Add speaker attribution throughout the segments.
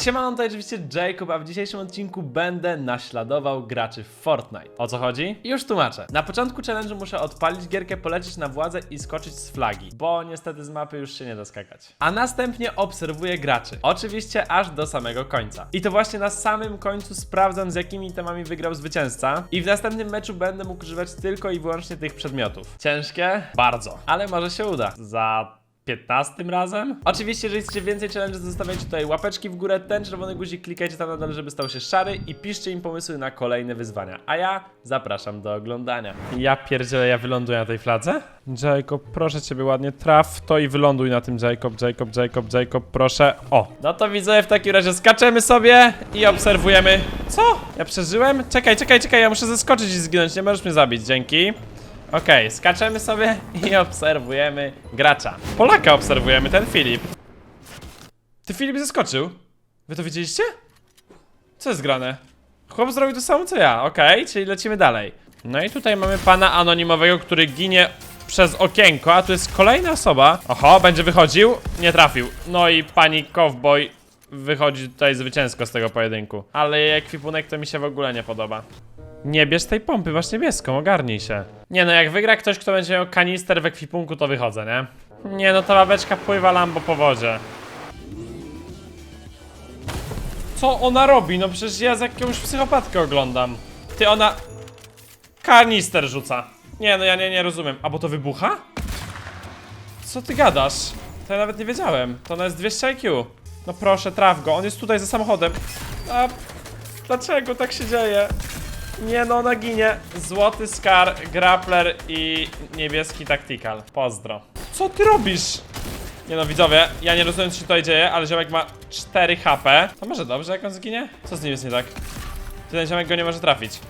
Speaker 1: Siemano, to oczywiście Jacob, a w dzisiejszym odcinku będę naśladował graczy w Fortnite. O co chodzi? Już tłumaczę. Na początku challenge'u muszę odpalić gierkę, polecieć na władzę i skoczyć z flagi, bo niestety z mapy już się nie da skakać. A następnie obserwuję graczy. Oczywiście aż do samego końca. I to właśnie na samym końcu sprawdzam z jakimi temami wygrał zwycięzca i w następnym meczu będę mógł używać tylko i wyłącznie tych przedmiotów. Ciężkie? Bardzo. Ale może się uda. Za 15 razem? Oczywiście, jeżeli chcecie więcej challenge, zostawiajcie tutaj łapeczki w górę, ten czerwony guzik klikajcie tam na dole, żeby stał się szary i piszcie im pomysły na kolejne wyzwania. A ja zapraszam do oglądania. Ja pierdzielę, ja wyląduję na tej fladze? Jacob, proszę ciebie ładnie, traf to i wyląduj na tym Jacob, Jacob, Jacob, Jacob, proszę. O, no to widzę, w takim razie skaczemy sobie i obserwujemy. Co? Ja przeżyłem? Czekaj, czekaj, czekaj, ja muszę zeskoczyć i zginąć, nie możesz mnie zabić, dzięki. Okej, skaczemy sobie i obserwujemy gracza. Polaka obserwujemy, ten Filip. Ty Filip zeskoczył? Wy to widzieliście? Co jest grane? Chłop zrobił to samo co ja, okej, czyli lecimy dalej. No i tutaj mamy pana anonimowego, który ginie przez okienko, a tu jest kolejna osoba. Oho, będzie wychodził, nie trafił. No i pani cowboy wychodzi tutaj zwycięsko z tego pojedynku. Ale jej ekwipunek to mi się w ogóle nie podoba. Nie bierz tej pompy, masz niebieską, ogarnij się. Nie no, jak wygra ktoś, kto będzie miał kanister w ekwipunku, to wychodzę, nie? Nie no, ta babeczka pływa lambo po wodzie. Co ona robi? No przecież ja z jakąś psychopatkę oglądam. Ty, ona... Kanister rzuca. Nie no, ja nie, nie rozumiem. A bo to wybucha? Co ty gadasz? To ja nawet nie wiedziałem. To ona jest 200 IQ. No proszę, traf go. On jest tutaj za samochodem. A... Dlaczego tak się dzieje? Nie no, ona ginie. Złoty Scar, Grappler i niebieski Tactical. Pozdro. Co ty robisz? Nie no, widzowie, ja nie rozumiem co się tutaj dzieje, ale ziomek ma 4 HP. To może dobrze jak on zginie? Co z nim jest nie tak? Ten ziomek go nie może trafić.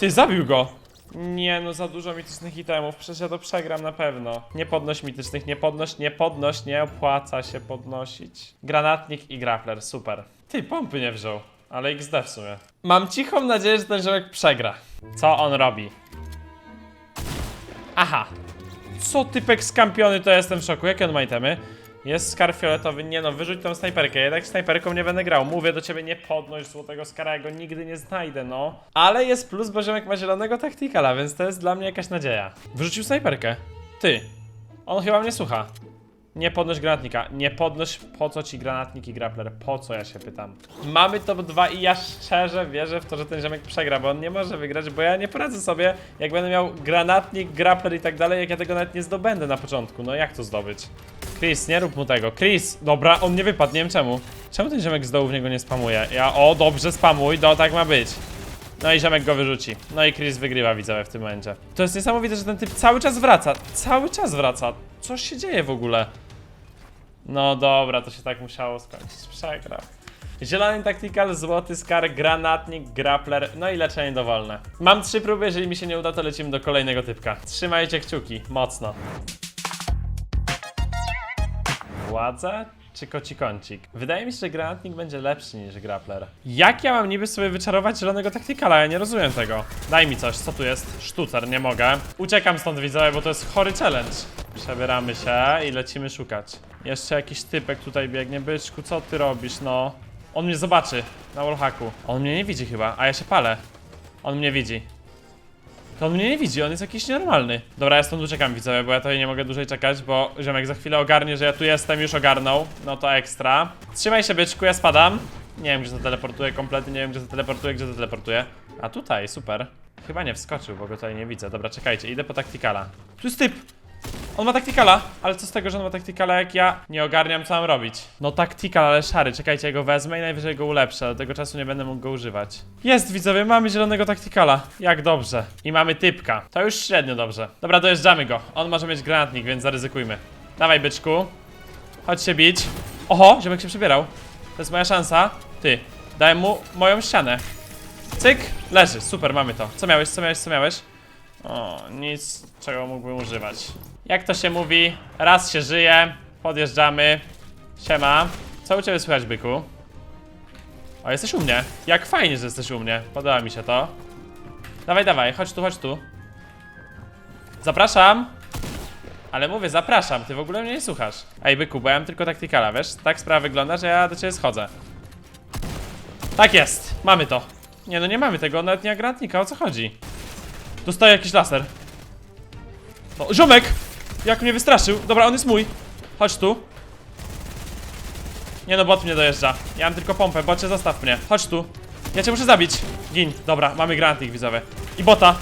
Speaker 1: Ty, zabił go! Nie no, za dużo mitycznych itemów, przecież ja to przegram na pewno. Nie podnoś mitycznych, nie podnoś, nie podnoś, nie opłaca się podnosić. Granatnik i grappler, super. Ty, pompy nie wziął, ale XD w sumie. Mam cichą nadzieję, że ten ziomek przegra. Co on robi? Aha. Co typek skampiony, to jestem w szoku. Jakie on ma itemy? Jest skar fioletowy. Nie no, wyrzuć tą snajperkę. Jednak snajperką nie będę grał. Mówię do ciebie, nie podnoś złotego skara, ja go nigdy nie znajdę, no. Ale jest plus, bo ziomek ma zielonego taktikala, więc to jest dla mnie jakaś nadzieja. Wyrzucił snajperkę. Ty. On chyba mnie słucha. Nie podnoś granatnika. Nie podnoś, po co ci granatnik i grappler? Po co ja się pytam? Mamy top 2 i ja szczerze wierzę w to, że ten ziomek przegra, bo on nie może wygrać, bo ja nie poradzę sobie, jak będę miał granatnik, grappler i tak dalej, jak ja tego nawet nie zdobędę na początku. No jak to zdobyć? Chris, nie rób mu tego. Chris, dobra, on nie wypadł, nie wiem czemu. Czemu ten ziomek z dołu w niego nie spamuje? Ja, o, dobrze, spamuj, do, tak ma być. No i ziomek go wyrzuci. No i Chris wygrywa, widzowie, w tym momencie. To jest niesamowite, że ten typ cały czas wraca. Cały czas wraca. Co się dzieje w ogóle? No dobra, to się tak musiało skończyć. Przegrał. Zielony tactical, złoty skar, granatnik, grappler, no i leczenie dowolne. Mam trzy próby, jeżeli mi się nie uda, to lecimy do kolejnego typka. Trzymajcie kciuki, mocno. Władza czy koci kącik? Wydaje mi się, że granatnik będzie lepszy niż grappler. Jak ja mam niby sobie wyczarować zielonego taktykala? Ja nie rozumiem tego. Daj mi coś, co tu jest? Sztucer, nie mogę. Uciekam stąd widzowie, bo to jest chory challenge. Przebieramy się i lecimy szukać. Jeszcze jakiś typek tutaj biegnie. Byczku, co ty robisz, no? On mnie zobaczy na wallhacku. On mnie nie widzi chyba, a ja się palę. On mnie widzi. To on mnie nie widzi, on jest jakiś nienormalny. Dobra, ja stąd uciekam widzowie, bo ja tutaj nie mogę dłużej czekać, bo ziomek za chwilę ogarnie, że ja tu jestem, już ogarnął. No to ekstra. Trzymaj się byczku, ja spadam. Nie wiem, gdzie to teleportuje kompletnie, nie wiem, gdzie to teleportuje, gdzie to teleportuje. A tutaj, super. Chyba nie wskoczył, bo go tutaj nie widzę. Dobra, czekajcie, idę po taktykala. Tu jest typ! On ma taktykala, ale co z tego, że on ma taktykala, jak ja nie ogarniam, co mam robić? No taktykal, ale szary, czekajcie, ja go wezmę i najwyżej go ulepszę, do tego czasu nie będę mógł go używać. Jest, widzowie, mamy zielonego taktykala. Jak dobrze. I mamy typka. To już średnio dobrze. Dobra, dojeżdżamy go. On może mieć granatnik, więc zaryzykujmy. Dawaj, byczku. Chodź się bić. Oho, ziomek się przebierał. To jest moja szansa. Ty, dałem mu moją ścianę. Cyk, leży, super, mamy to. Co miałeś, co miałeś, co miałeś? O, nic, czego mógłbym używać. Jak to się mówi, raz się żyje, podjeżdżamy. Siema. Co u ciebie słychać, byku? O, jesteś u mnie. Jak fajnie, że jesteś u mnie. Podoba mi się to. Dawaj, dawaj, chodź tu, chodź tu. Zapraszam. Ale mówię, zapraszam, ty w ogóle mnie nie słuchasz. Ej, byku, bo ja mam tylko taktykala, wiesz? Tak sprawa wygląda, że ja do ciebie schodzę. Tak jest, mamy to. Nie no, nie mamy tego, nawet nie granatnika, o co chodzi? Dostaję jakiś laser. O, ziomek! Jak mnie wystraszył. Dobra, on jest mój. Chodź tu. Nie no, bot mnie dojeżdża. Ja mam tylko pompę, bocie zostaw mnie. Chodź tu. Ja cię muszę zabić. Gin. Dobra, mamy granatnik widzowie. I bota.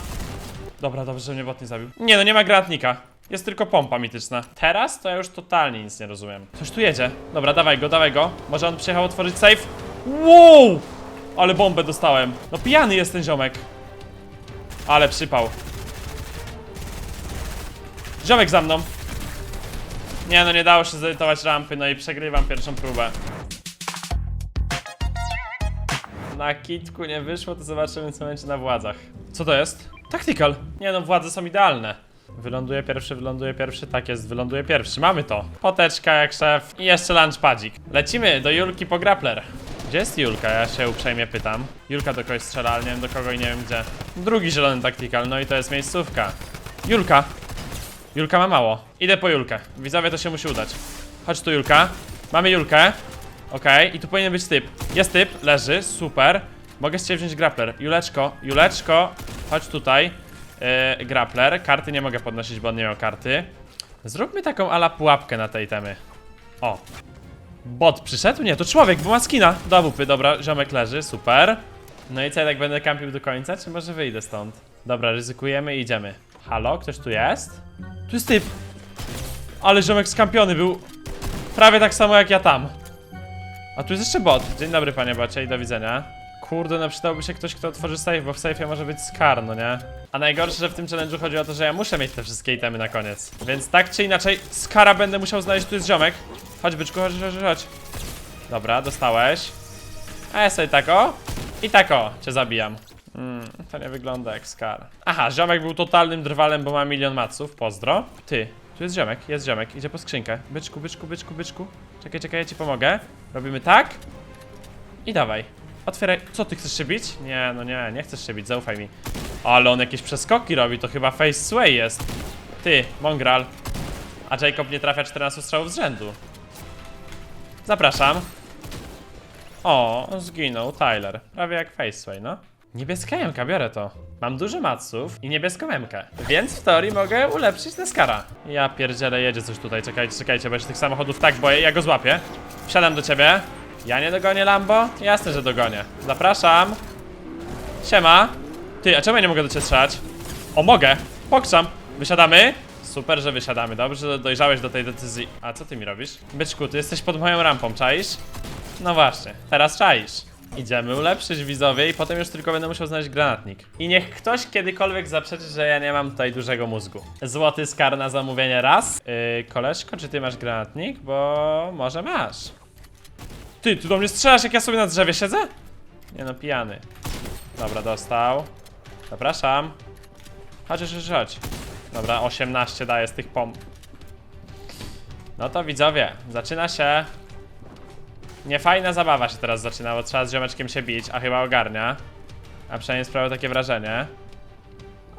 Speaker 1: Dobra, dobrze, że mnie bot nie zabił. Nie no, nie ma granatnika. Jest tylko pompa mityczna. Teraz to ja już totalnie nic nie rozumiem. Coś tu jedzie. Dobra, dawaj go, dawaj go. Może on przyjechał otworzyć safe? Wow! Ale bombę dostałem. No pijany jest ten ziomek. Ale przypał. Ziomek za mną. Nie no, nie dało się zedytować rampy, no i przegrywam pierwszą próbę. Na kitku nie wyszło, to zobaczymy co będzie na władzach. Co to jest? Tactical. Nie no, władze są idealne. Wyląduje pierwszy, wyląduje pierwszy, tak jest, wyląduje pierwszy. Mamy to. Poteczka jak szef i jeszcze lunchpadzik. Lecimy do Julki po grappler. Gdzie jest Julka? Ja się uprzejmie pytam. Julka do kogoś strzela, ale nie wiem do kogo i nie wiem gdzie. Drugi zielony tactical, no i to jest miejscówka. Julka. Julka ma mało. Idę po Julkę. Widzowie, to się musi udać. Chodź tu, Julka. Mamy Julkę. Okej, i tu powinien być typ. Jest typ, leży, super. Mogę z ciebie wziąć grappler. Juleczko, Juleczko, chodź tutaj. Yy, grappler. Karty nie mogę podnosić, bo on nie miał karty. Zróbmy taką ala pułapkę na tej temy. O. Bot przyszedł? Nie, to człowiek, bo ma skina. Do dobra, ziomek leży, super. No i co, ja tak będę kampił do końca, czy może wyjdę stąd? Dobra, ryzykujemy i idziemy. Halo, ktoś tu jest? Tu jest typ. Ale ziomek skampiony był prawie tak samo jak ja tam. A tu jest jeszcze bot. Dzień dobry panie bocie i do widzenia. Kurde, no przydałby się ktoś, kto otworzy safe, bo w safe'ie może być skar, no nie? A najgorsze, że w tym challenge'u chodzi o to, że ja muszę mieć te wszystkie itemy na koniec. Więc tak czy inaczej, skara będę musiał znaleźć, tu jest ziomek. Chodź byczku, chodź, chodź, chodź. Dobra, dostałeś. A ja sobie tak o i tak o, cię zabijam. Mm, to nie wygląda jak skar. Aha, ziomek był totalnym drwalem, bo ma milion maców, pozdro. Ty, tu jest ziomek, jest ziomek, idzie po skrzynkę. Byczku, byczku, byczku, byczku. Czekaj, czekaj, ja ci pomogę. Robimy tak. I dawaj. Otwieraj. Co, ty chcesz się bić? Nie, no nie, nie chcesz się bić, zaufaj mi. Ale on jakieś przeskoki robi, to chyba face sway jest. Ty, Mongral. A Jacob nie trafia 14 strzałów z rzędu. Zapraszam. O, zginął Tyler. Prawie jak Faceway, no. Niebieska memka, biorę to. Mam dużo maców i niebieską memkę, więc w teorii mogę ulepszyć Neskara. Ja pierdzielę, jedzie coś tutaj, czekajcie, czekajcie, bo ja tych samochodów tak boję, ja go złapię. Wsiadam do ciebie. Ja nie dogonię Lambo? Jasne, że dogonię. Zapraszam. Siema. Ty, a czemu ja nie mogę do ciebie strzelać? O, mogę. Pokrzam. Wysiadamy. Super, że wysiadamy. Dobrze, że dojrzałeś do tej decyzji. A co ty mi robisz? Byczku, ty jesteś pod moją rampą, czaisz? No właśnie, teraz czaisz. Idziemy ulepszyć widzowie i potem już tylko będę musiał znaleźć granatnik. I niech ktoś kiedykolwiek zaprzeczy, że ja nie mam tutaj dużego mózgu. Złoty skar na zamówienie raz. Yy, koleżko, czy ty masz granatnik? Bo może masz. Ty, tu do mnie strzelasz jak ja sobie na drzewie siedzę? Nie no, pijany. Dobra, dostał. Zapraszam. Chodź, chodź, chodź. Dobra, 18 daje z tych pomp. No to widzowie, zaczyna się Niefajna zabawa się teraz zaczyna, bo trzeba z ziomeczkiem się bić, a chyba ogarnia. A przynajmniej sprawiał takie wrażenie.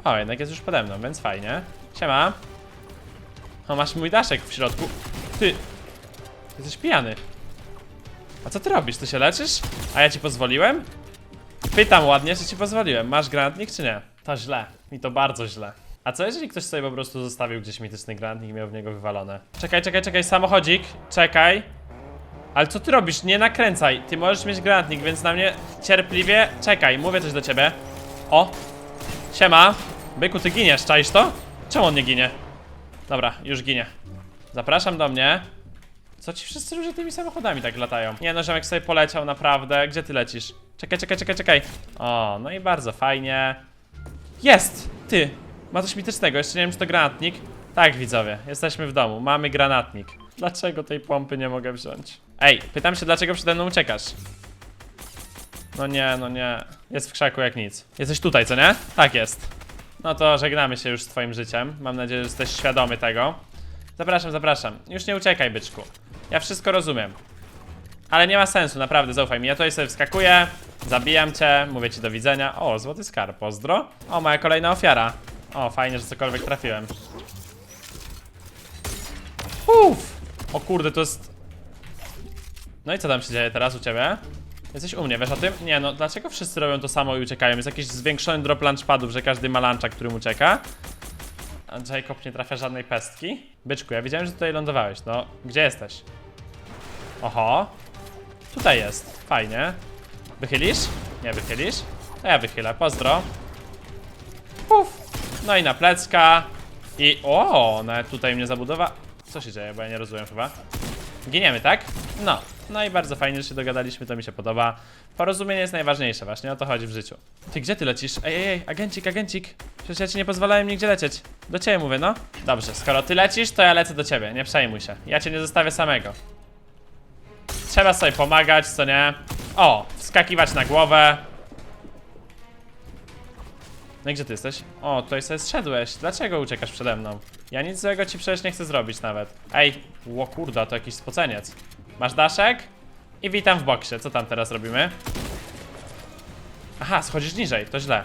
Speaker 1: O, jednak jest już pode mną, więc fajnie. Siema. O, masz mój daszek w środku. Ty. Jesteś pijany. A co ty robisz? Ty się leczysz? A ja ci pozwoliłem? Pytam ładnie, czy ci pozwoliłem. Masz granatnik, czy nie? To źle. I to bardzo źle. A co jeżeli ktoś sobie po prostu zostawił gdzieś mityczny granatnik i miał w niego wywalone? Czekaj, czekaj, czekaj, samochodzik. Czekaj. Ale co ty robisz? Nie nakręcaj. Ty możesz mieć granatnik, więc na mnie cierpliwie czekaj. Mówię coś do ciebie. O! Siema! Byku, ty giniesz, czaisz to? Czemu on nie ginie? Dobra, już ginie. Zapraszam do mnie. Co ci wszyscy ludzie tymi samochodami tak latają? Nie no, Ziomek sobie poleciał, naprawdę. Gdzie ty lecisz? Czekaj, czekaj, czekaj, czekaj. O, no i bardzo fajnie. Jest! Ty! Ma coś mitycznego, jeszcze nie wiem, czy to granatnik. Tak, widzowie, jesteśmy w domu, mamy granatnik. Dlaczego tej pompy nie mogę wziąć? Ej, pytam się, dlaczego przede mną uciekasz? No nie, no nie. Jest w krzaku jak nic. Jesteś tutaj, co nie? Tak jest. No to żegnamy się już z twoim życiem. Mam nadzieję, że jesteś świadomy tego. Zapraszam, zapraszam. Już nie uciekaj, byczku. Ja wszystko rozumiem. Ale nie ma sensu, naprawdę, zaufaj mi. Ja tutaj sobie wskakuję, zabijam cię, mówię ci do widzenia. O, złoty skar, pozdro. O, moja kolejna ofiara. O, fajnie, że cokolwiek trafiłem. Uff! O kurde, to jest... No i co tam się dzieje teraz u ciebie? Jesteś u mnie, wiesz o tym? Nie no, dlaczego wszyscy robią to samo i uciekają? Jest jakiś zwiększony drop lunchpadów, że każdy ma luncha, którym ucieka. A Jacob nie trafia żadnej pestki. Byczku, ja widziałem, że tutaj lądowałeś. No, gdzie jesteś? Oho. Tutaj jest. Fajnie. Wychylisz? Nie wychylisz? To ja wychylę. Pozdro. Puf. No i na plecka. I o, nawet tutaj mnie zabudowa. Co się dzieje, bo ja nie rozumiem chyba. Giniemy, tak? No. No i bardzo fajnie, że się dogadaliśmy, to mi się podoba. Porozumienie jest najważniejsze, właśnie o to chodzi w życiu. Ty, gdzie ty lecisz? Ej, ej, ej, agencik, agencik. Przecież ja ci nie pozwalałem nigdzie lecieć. Do ciebie mówię, no. Dobrze, skoro ty lecisz, to ja lecę do ciebie, nie przejmuj się. Ja cię nie zostawię samego. Trzeba sobie pomagać, co nie? O, wskakiwać na głowę. No i gdzie ty jesteś? O, tutaj sobie zszedłeś. Dlaczego uciekasz przede mną? Ja nic złego ci przecież nie chcę zrobić nawet. Ej, ło kurda, to jakiś spoceniec. Masz daszek? I witam w boksie. Co tam teraz robimy? Aha, schodzisz niżej, to źle.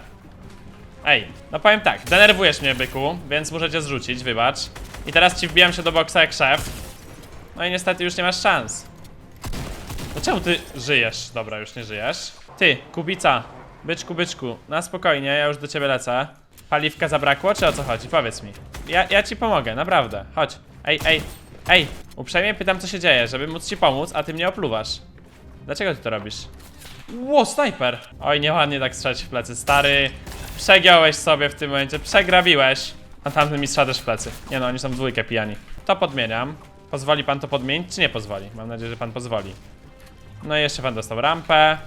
Speaker 1: Ej, no powiem tak, denerwujesz mnie, byku, więc muszę cię zrzucić, wybacz. I teraz ci wbijam się do boksa jak szef. No i niestety już nie masz szans. No czemu ty żyjesz? Dobra, już nie żyjesz. Ty, kubica, byczku, byczku, na spokojnie, ja już do ciebie lecę. Paliwka zabrakło, czy o co chodzi? Powiedz mi. Ja, ja ci pomogę, naprawdę. Chodź. Ej, ej, ej. Uprzejmie pytam, co się dzieje, żeby móc ci pomóc, a ty mnie opluwasz. Dlaczego ty to robisz? Ło, snajper! Oj, nieładnie tak strzelać w plecy, stary. Przegiąłeś sobie w tym momencie, przegrabiłeś. A tamten mi strzela też w plecy. Nie no, oni są dwójkę pijani. To podmieniam. Pozwoli pan to podmienić, czy nie pozwoli? Mam nadzieję, że pan pozwoli. No i jeszcze pan dostał rampę.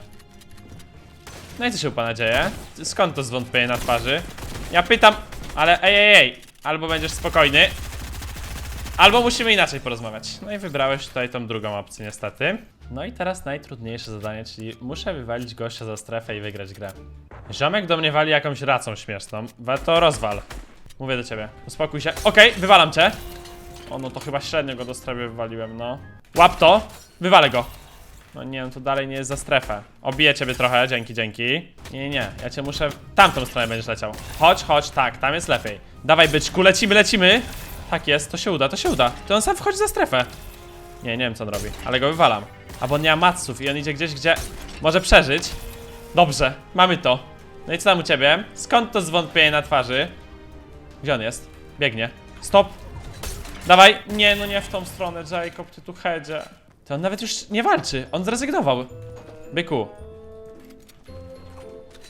Speaker 1: No i co się u pana dzieje? Skąd to zwątpienie na twarzy? Ja pytam, ale ej, ej, ej. Albo będziesz spokojny, albo musimy inaczej porozmawiać. No i wybrałeś tutaj tą drugą opcję niestety. No i teraz najtrudniejsze zadanie, czyli muszę wywalić gościa za strefę i wygrać grę. Ziomek do mnie wali jakąś racą śmieszną. To rozwal. Mówię do ciebie. Uspokój się. Okej, wywalam cię. O, no to chyba średnio go do strefy wywaliłem, no. Łap to. Wywalę go. No nie, no to dalej nie jest za strefę. Obiję ciebie trochę, dzięki, dzięki. Nie, nie, nie, ja cię muszę... w Tamtą stronę będziesz leciał. Chodź, chodź, tak, tam jest lepiej. Dawaj, byczku, lecimy, lecimy. Tak jest, to się uda, to się uda. To on sam wchodzi za strefę. Nie, nie wiem co on robi, ale go wywalam. A bo on nie ma matsów i on idzie gdzieś, gdzie może przeżyć. Dobrze, mamy to. No i co tam u ciebie? Skąd to zwątpienie na twarzy? Gdzie on jest? Biegnie. Stop. Dawaj. Nie, no nie w tą stronę, Jacob, ty tu headzie. To on nawet już nie walczy, on zrezygnował. Byku.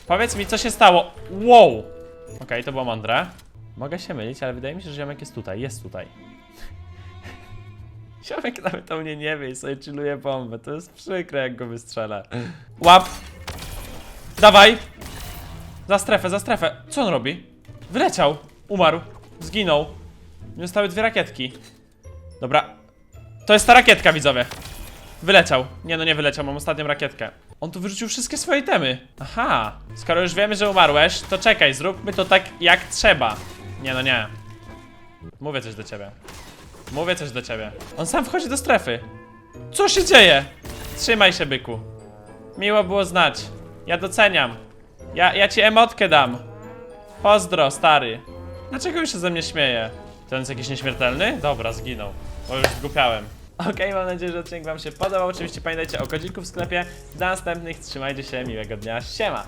Speaker 1: Powiedz mi, co się stało. Wow. Okej, to było mądre. Mogę się mylić, ale wydaje mi się, że ziomek jest tutaj, jest tutaj. Ziomek nawet o mnie nie wie i sobie chilluje bombę. To jest przykre, jak go wystrzelę. Łap. Dawaj. Za strefę, za strefę. Co on robi? Wyleciał. Umarł. Zginął. Nie zostały dwie rakietki. Dobra. To jest ta rakietka, widzowie. Wyleciał. Nie no, nie wyleciał, mam ostatnią rakietkę. On tu wyrzucił wszystkie swoje temy. Aha. Skoro już wiemy, że umarłeś, to czekaj, zróbmy to tak jak trzeba. Nie no, nie. Mówię coś do ciebie. Mówię coś do ciebie. On sam wchodzi do strefy. Co się dzieje? Trzymaj się, byku. Miło było znać. Ja doceniam. Ja, ja ci emotkę dam. Pozdro, stary. Dlaczego już się ze mnie śmieje? To on jest jakiś nieśmiertelny? Dobra, zginął. Bo już zgupiałem. Okej, mam nadzieję, że odcinek wam się podobał. Oczywiście pamiętajcie o kodziku w sklepie. Do następnych, trzymajcie się, miłego dnia, siema!